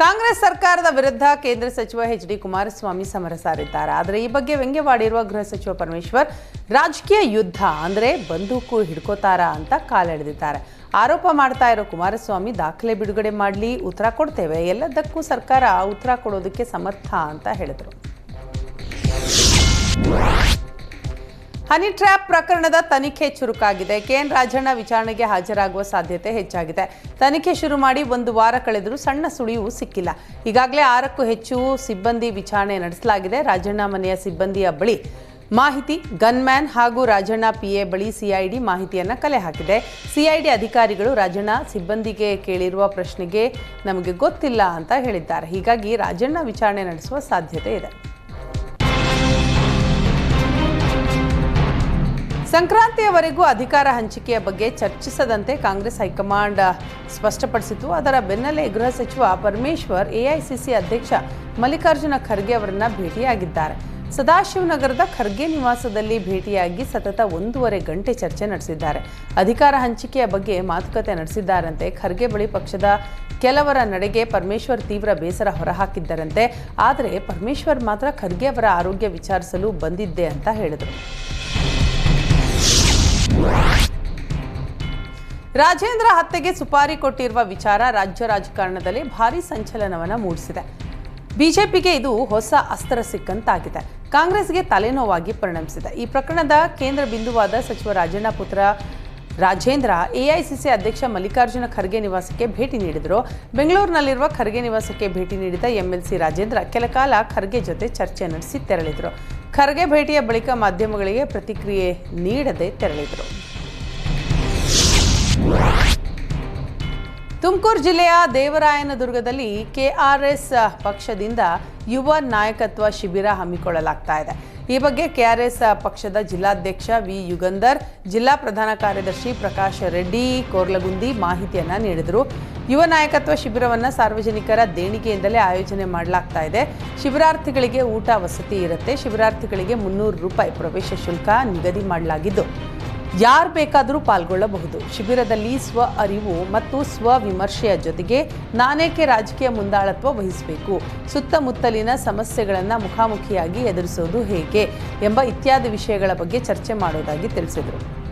ಕಾಂಗ್ರೆಸ್ ಸರ್ಕಾರದ ವಿರುದ್ಧ ಕೇಂದ್ರ ಸಚಿವ ಎಚ್ ಡಿ ಕುಮಾರಸ್ವಾಮಿ ಸಮರ ಸಾರಿದ್ದಾರೆ. ಆದರೆ ಈ ಬಗ್ಗೆ ವ್ಯಂಗ್ಯವಾಡಿರುವ ಗೃಹ ಸಚಿವ ಪರಮೇಶ್ವರ್ ರಾಜಕೀಯ ಯುದ್ಧ ಅಂದರೆ ಬಂದೂಕು ಹಿಡ್ಕೋತಾರಾ ಅಂತ ಕಾಲೆಳೆದಿದ್ದಾರೆ ಆರೋಪ ಮಾಡ್ತಾ ಇರೋ ಕುಮಾರಸ್ವಾಮಿ ದಾಖಲೆ ಬಿಡುಗಡೆ ಮಾಡಲಿ, ಉತ್ತರ ಕೊಡ್ತೇವೆ. ಎಲ್ಲದಕ್ಕೂ ಸರ್ಕಾರ ಉತ್ತರ ಕೊಡೋದಕ್ಕೆ ಸಮರ್ಥ ಅಂತ ಹೇಳಿದರು. ಹನಿ ಟ್ರ್ಯಾಪ್ ಪ್ರಕರಣದ ತನಿಖೆ ಚುರುಕಾಗಿದೆ. ಕೆಎನ್ ರಾಜಣ್ಣ ವಿಚಾರಣೆಗೆ ಹಾಜರಾಗುವ ಸಾಧ್ಯತೆ ಹೆಚ್ಚಾಗಿದೆ. ತನಿಖೆ ಶುರು ಮಾಡಿ ಒಂದು ವಾರ ಕಳೆದರೂ ಸಣ್ಣ ಸುಳಿವು ಸಿಕ್ಕಿಲ್ಲ. ಈಗಾಗಲೇ ಆರಕ್ಕೂ ಹೆಚ್ಚು ಸಿಬ್ಬಂದಿ ವಿಚಾರಣೆ ನಡೆಸಲಾಗಿದೆ. ರಾಜಣ್ಣ ಮನೆಯ ಸಿಬ್ಬಂದಿಯ ಬಳಿ ಮಾಹಿತಿ, ಗನ್ಮ್ಯಾನ್ ಹಾಗೂ ರಾಜಣ್ಣ ಪಿಎ ಬಳಿ ಸಿಐಡಿ ಮಾಹಿತಿಯನ್ನು ಕಲೆ ಹಾಕಿದೆ. ಸಿಐಡಿ ಅಧಿಕಾರಿಗಳು ರಾಜಣ್ಣ ಸಿಬ್ಬಂದಿಗೆ ಕೇಳಿರುವ ಪ್ರಶ್ನೆಗೆ ನಮಗೆ ಗೊತ್ತಿಲ್ಲ ಅಂತ ಹೇಳಿದ್ದಾರೆ. ಹೀಗಾಗಿ ರಾಜಣ್ಣ ವಿಚಾರಣೆ ನಡೆಸುವ ಸಾಧ್ಯತೆ ಇದೆ. ಸಂಕ್ರಾಂತಿಯವರೆಗೂ ಅಧಿಕಾರ ಹಂಚಿಕೆಯ ಬಗ್ಗೆ ಚರ್ಚಿಸದಂತೆ ಕಾಂಗ್ರೆಸ್ ಹೈಕಮಾಂಡ್ ಸ್ಪಷ್ಟಪಡಿಸಿತು ಅದರ ಬೆನ್ನಲ್ಲೇ ಗೃಹ ಸಚಿವ ಪರಮೇಶ್ವರ್, ಎಐಸಿಸಿ ಅಧ್ಯಕ್ಷ ಮಲ್ಲಿಕಾರ್ಜುನ ಖರ್ಗೆ ಅವರನ್ನ ಭೇಟಿಯಾಗಿದ್ದಾರೆ. ಸದಾಶಿವನಗರದ ಖರ್ಗೆ ನಿವಾಸದಲ್ಲಿ ಭೇಟಿಯಾಗಿ ಸತತ ಒಂದೂವರೆ ಗಂಟೆ ಚರ್ಚೆ ನಡೆಸಿದ್ದಾರೆ. ಅಧಿಕಾರ ಹಂಚಿಕೆಯ ಬಗ್ಗೆ ಮಾತುಕತೆ ನಡೆಸಿದ್ದಾರಂತೆ. ಖರ್ಗೆ ಬಳಿ ಪಕ್ಷದ ಕೆಲವರ ನಡೆಗೆ ಪರಮೇಶ್ವರ್ ತೀವ್ರ ಬೇಸರ ಹೊರಹಾಕಿದ್ದರಂತೆ. ಆದರೆ ಪರಮೇಶ್ವರ್ ಮಾತ್ರ ಖರ್ಗೆ ಅವರ ಆರೋಗ್ಯ ವಿಚಾರಿಸಲು ಬಂದಿದ್ದೆ ಅಂತ ಹೇಳಿದರು. ರಾಜೇಂದ್ರ ಹತ್ಯೆಗೆ ಸುಪಾರಿ ಕೊಟ್ಟಿರುವ ವಿಚಾರ ರಾಜ್ಯ ರಾಜಕಾರಣದಲ್ಲಿ ಭಾರೀ ಸಂಚಲನವನ್ನು ಮೂಡಿಸಿದೆ. ಬಿಜೆಪಿಗೆ ಇದು ಹೊಸ ಅಸ್ತ್ರ ಸಿಕ್ಕಂತಾಗಿದೆ. ಕಾಂಗ್ರೆಸ್ಗೆ ತಲೆನೋವಾಗಿ ಪರಿಣಮಿಸಿದೆ. ಈ ಪ್ರಕರಣದ ಕೇಂದ್ರ ಬಿಂದುವಾದ ಸಚಿವ ರಾಜಣ್ಣ ಪುತ್ರ ರಾಜೇಂದ್ರ, ಎಐಸಿಸಿ ಅಧ್ಯಕ್ಷ ಮಲ್ಲಿಕಾರ್ಜುನ ಖರ್ಗೆ ನಿವಾಸಕ್ಕೆ ಭೇಟಿ ನೀಡಿದರು. ಬೆಂಗಳೂರಿನಲ್ಲಿರುವ ಖರ್ಗೆ ನಿವಾಸಕ್ಕೆ ಭೇಟಿ ನೀಡಿದ ಎಂಎಲ್ಸಿ ರಾಜೇಂದ್ರ ಕೆಲಕಾಲ ಖರ್ಗೆ ಜೊತೆ ಚರ್ಚೆ ನಡೆಸಿ ತೆರಳಿದರು. ಖರ್ಗೆ ಭೇಟಿಯ ಬಳಿಕ ಮಾಧ್ಯಮಗಳಿಗೆ ಪ್ರತಿಕ್ರಿಯೆ ನೀಡದೆ ತೆರಳಿದರು. ತುಮಕೂರು ಜಿಲ್ಲೆಯ ದೇವರಾಯನದುರ್ಗದಲ್ಲಿ ಕೆಆರ್ಎಸ್ ಪಕ್ಷದಿಂದ ಯುವ ನಾಯಕತ್ವ ಶಿಬಿರ ಹಮ್ಮಿಕೊಳ್ಳಲಾಗ್ತಾ ಇದೆ. ಈ ಬಗ್ಗೆ ಕೆಆರ್ಎಸ್ ಪಕ್ಷದ ಜಿಲ್ಲಾಧ್ಯಕ್ಷ ವಿ ಯುಗಂಧರ್, ಜಿಲ್ಲಾ ಪ್ರಧಾನ ಕಾರ್ಯದರ್ಶಿ ಪ್ರಕಾಶ್ ರೆಡ್ಡಿ ಕೋರ್ಲಗುಂದಿ ಮಾಹಿತಿಯನ್ನು ನೀಡಿದರು. ಯುವ ನಾಯಕತ್ವ ಶಿಬಿರವನ್ನು ಸಾರ್ವಜನಿಕರ ದೇಣಿಗೆಯಿಂದಲೇ ಆಯೋಜನೆ ಮಾಡಲಾಗ್ತಾ ಇದೆ. ಶಿಬಿರಾರ್ಥಿಗಳಿಗೆ ಊಟ ವಸತಿ ಇರುತ್ತೆ. ಶಿಬಿರಾರ್ಥಿಗಳಿಗೆ ಮುನ್ನೂರು ರೂಪಾಯಿ ಪ್ರವೇಶ ಶುಲ್ಕ ನಿಗದಿ ಮಾಡಲಾಗಿದ್ದು. ಯಾರು ಬೇಕಾದರೂ ಪಾಲ್ಗೊಳ್ಳಬಹುದು. ಶಿಬಿರದಲ್ಲಿ ಸ್ವ ಅರಿವು ಮತ್ತು ಸ್ವ ವಿಮರ್ಶೆಯ ಜೊತೆಗೆ ನಾನೇಕೆ ರಾಜಕೀಯ ಮುಂದಾಳತ್ವ ವಹಿಸಬೇಕು? ಸುತ್ತಮುತ್ತಲಿನ ಸಮಸ್ಯೆಗಳನ್ನು ಮುಖಾಮುಖಿಯಾಗಿ ಎದುರಿಸೋದು ಹೇಗೆ? ಎಂಬ ಇತ್ಯಾದಿ ವಿಷಯಗಳ ಬಗ್ಗೆ ಚರ್ಚೆ ಮಾಡೋದಾಗಿ ತಿಳಿಸಿದರು.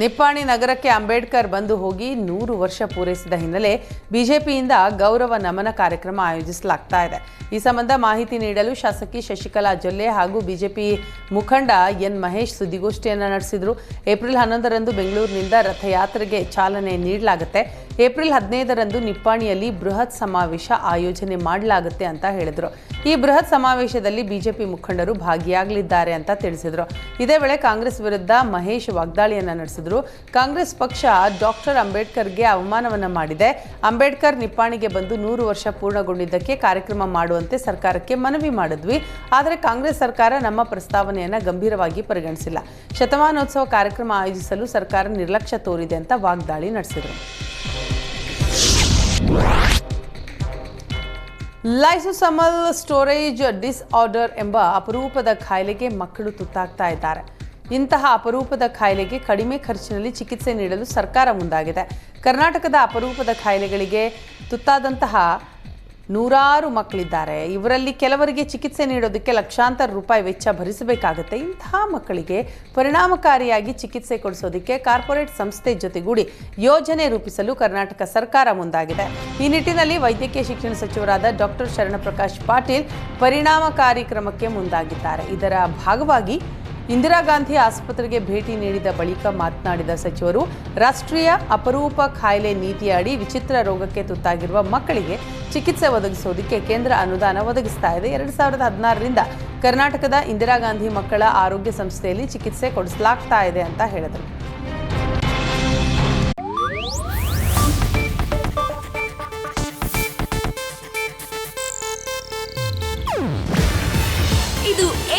ನಿಪ್ಪಾಣಿ ನಗರಕ್ಕೆ ಅಂಬೇಡ್ಕರ್ ಬಂದು ಹೋಗಿ ನೂರು ವರ್ಷ ಪೂರೈಸಿದ ಹಿನ್ನೆಲೆ ಬಿಜೆಪಿಯಿಂದ ಗೌರವ ನಮನ ಕಾರ್ಯಕ್ರಮ ಆಯೋಜಿಸಲಾಗ್ತಾ ಇದೆ. ಈ ಸಂಬಂಧ ಮಾಹಿತಿ ನೀಡಲು ಶಾಸಕಿ ಶಶಿಕಲಾ ಜೊಲ್ಲೆ ಹಾಗೂ ಬಿಜೆಪಿ ಮುಖಂಡ ಎನ್ ಮಹೇಶ್ ಸುದ್ದಿಗೋಷ್ಠಿಯನ್ನು ನಡೆಸಿದರು. ಏಪ್ರಿಲ್ ಹನ್ನೊಂದರಂದು ಬೆಂಗಳೂರಿನಿಂದ ರಥಯಾತ್ರೆಗೆ ಚಾಲನೆ ನೀಡಲಾಗುತ್ತೆ. ಏಪ್ರಿಲ್ ಹದಿನೈದರಂದು ನಿಪ್ಪಾಣಿಯಲ್ಲಿ ಬೃಹತ್ ಸಮಾವೇಶ ಆಯೋಜನೆ ಮಾಡಲಾಗುತ್ತೆ ಅಂತ ಹೇಳಿದರು. ಈ ಬೃಹತ್ ಸಮಾವೇಶದಲ್ಲಿ ಬಿಜೆಪಿ ಮುಖಂಡರು ಭಾಗಿಯಾಗಲಿದ್ದಾರೆ ಅಂತ ತಿಳಿಸಿದರು. ಇದೇ ವೇಳೆ ಕಾಂಗ್ರೆಸ್ ವಿರುದ್ಧ ಮಹೇಶ್ ವಾಗ್ದಾಳಿಯನ್ನು ನಡೆಸಿದರು. ಕಾಂಗ್ರೆಸ್ ಪಕ್ಷ ಡಾಕ್ಟರ್ ಅಂಬೇಡ್ಕರ್ಗೆ ಅವಮಾನವನ್ನ ಮಾಡಿದೆ. ಅಂಬೇಡ್ಕರ್ ನಿಪ್ಪಾಣಿಗೆ ಬಂದು ನೂರು ವರ್ಷ ಪೂರ್ಣಗೊಂಡಿದ್ದಕ್ಕೆ ಕಾರ್ಯಕ್ರಮ ಮಾಡುವಂತೆ ಸರ್ಕಾರಕ್ಕೆ ಮನವಿ ಮಾಡಿದ್ವಿ. ಆದರೆ ಕಾಂಗ್ರೆಸ್ ಸರ್ಕಾರ ನಮ್ಮ ಪ್ರಸ್ತಾವನೆಯನ್ನ ಗಂಭೀರವಾಗಿ ಪರಿಗಣಿಸಿಲ್ಲ. ಶತಮಾನೋತ್ಸವ ಕಾರ್ಯಕ್ರಮ ಆಯೋಜಿಸಲು ಸರ್ಕಾರ ನಿರ್ಲಕ್ಷ್ಯ ತೋರಿದೆ ಅಂತ ವಾಗ್ದಾಳಿ ನಡೆಸಿದರು. ಲೈಸೋಸಮಲ್ ಸ್ಟೋರೇಜ್ ಡಿಸ್ಆರ್ಡರ್ ಎಂಬ ಅಪರೂಪದ ಖಾಯಿಲೆಗೆ ಮಕ್ಕಳು ತುತ್ತಾಗ್ತಾ ಇದ್ದಾರೆ. ಇಂತಹ ಅಪರೂಪದ ಖಾಯಿಲೆಗೆ ಕಡಿಮೆ ಖರ್ಚಿನಲ್ಲಿ ಚಿಕಿತ್ಸೆ ನೀಡಲು ಸರ್ಕಾರ ಮುಂದಾಗಿದೆ. ಕರ್ನಾಟಕದ ಅಪರೂಪದ ಖಾಯಿಲೆಗಳಿಗೆ ತುತ್ತಾದಂತಹ ನೂರಾರು ಮಕ್ಕಳಿದ್ದಾರೆ. ಇವರಲ್ಲಿ ಕೆಲವರಿಗೆ ಚಿಕಿತ್ಸೆ ನೀಡೋದಕ್ಕೆ ಲಕ್ಷಾಂತರ ರೂಪಾಯಿ ವೆಚ್ಚ ಭರಿಸಬೇಕಾಗುತ್ತೆ. ಇಂತಹ ಮಕ್ಕಳಿಗೆ ಪರಿಣಾಮಕಾರಿಯಾಗಿ ಚಿಕಿತ್ಸೆ ಕೊಡಿಸೋದಕ್ಕೆ ಕಾರ್ಪೊರೇಟ್ ಸಂಸ್ಥೆ ಜೊತೆಗೂಡಿ ಯೋಜನೆ ರೂಪಿಸಲು ಕರ್ನಾಟಕ ಸರ್ಕಾರ ಮುಂದಾಗಿದೆ. ಈ ನಿಟ್ಟಿನಲ್ಲಿ ವೈದ್ಯಕೀಯ ಶಿಕ್ಷಣ ಸಚಿವರಾದ ಡಾಕ್ಟರ್ ಶರಣಪ್ರಕಾಶ್ ಪಾಟೀಲ್ ಪರಿಣಾಮಕಾರಿ ಕ್ರಮಕ್ಕೆ ಮುಂದಾಗಿದ್ದಾರೆ. ಇದರ ಭಾಗವಾಗಿ ಇಂದಿರಾ ಗಾಂಧಿ ಆಸ್ಪತ್ರೆಗೆ ಭೇಟಿ ನೀಡಿದ ಬಳಿಕ ಮಾತನಾಡಿದ ಸಚಿವರು, ರಾಷ್ಟ್ರೀಯ ಅಪರೂಪ ಕಾಯಿಲೆ ನೀತಿಯ ಅಡಿ ವಿಚಿತ್ರ ರೋಗಕ್ಕೆ ತುತ್ತಾಗಿರುವ ಮಕ್ಕಳಿಗೆ ಚಿಕಿತ್ಸೆ ಒದಗಿಸೋದಕ್ಕೆ ಕೇಂದ್ರ ಅನುದಾನ ಒದಗಿಸ್ತಾ ಇದೆ. ಎರಡು ಸಾವಿರದ ಹದಿನಾರರಿಂದ ಕರ್ನಾಟಕದ ಇಂದಿರಾ ಗಾಂಧಿ ಮಕ್ಕಳ ಆರೋಗ್ಯ ಸಂಸ್ಥೆಯಲ್ಲಿ ಚಿಕಿತ್ಸೆ ಕೊಡಿಸಲಾಗ್ತಾ ಇದೆ ಅಂತ ಹೇಳಿದರು.